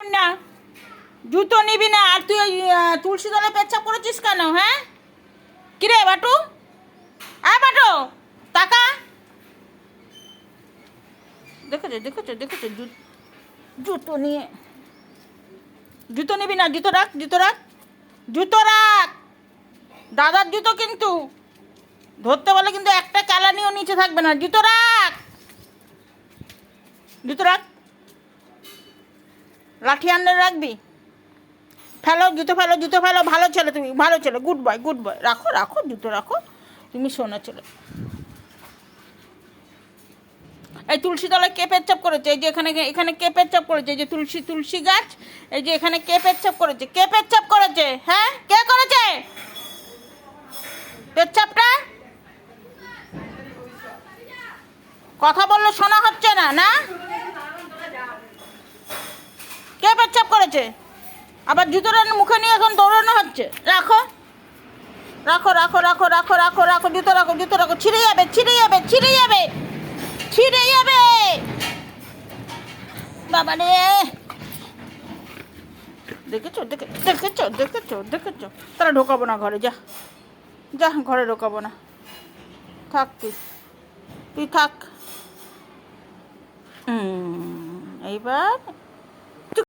না। জুতো নিবি না, আর তুই তুলসী তলায় পেচ্ছাপ করেছিস কেন হ্যাঁ? কিরে, বাটু? আয় বাটু টাকা দেখেছ দেখেছ দেখেছ জুতো নিয়ে। জুতো নিবি না, জুতো রাখ জুতো রাখ। জুতো রাখ। দাদার জুতো কিন্তু ধরতে বলে কিন্তু একটা চালানিও নিচে থাকবে না। জুতো রাখ। জুতো রাখ। লাঠি আনলে রাখবি? ফেলো, জুতো ফেলো জুতো ফেলো, ভালো ছেলে তুমি, ভালো ছেলে গুড বয় গুড বয় রাখো রাখো, জুতো রাখো, তুমি শোনা ছেলে। এই তুলসী তলায় কে পেচ্ছাপ করেছে? এই যে এখানে এখানে কে পেচ্ছাপ করেছে? এই যে তুলসী তুলসী গাছ, এই যে এখানে কে পেচ্ছাপ করেছে? কে পেচ্ছাপ করেছে? হ্যাঁ? কে করেছে? পেচ্ছাপটা? কথা বললে শোনা হচ্ছে না না কে করেছে আবার জুতোটা মুখে নিয়ে এখন দৌড়ানো হচ্ছে। রাখো। রাখো রাখো রাখো রাখো রাখো রাখো, জুতো রাখো জুতো রাখো। ছিঁড়ে যাবে ছিঁড়ে যাবে ছিঁড়ে যাবে ছিঁড়ে যাবে। বাবা রে। দেখেছ, দেখে দেখেছ দেখেছ দেখেছ। তারা ঢোকাবো না ঘরে, যা। যা, ঘরে ঢোকাবো না। থাক তুই। তুই থাক। এইবার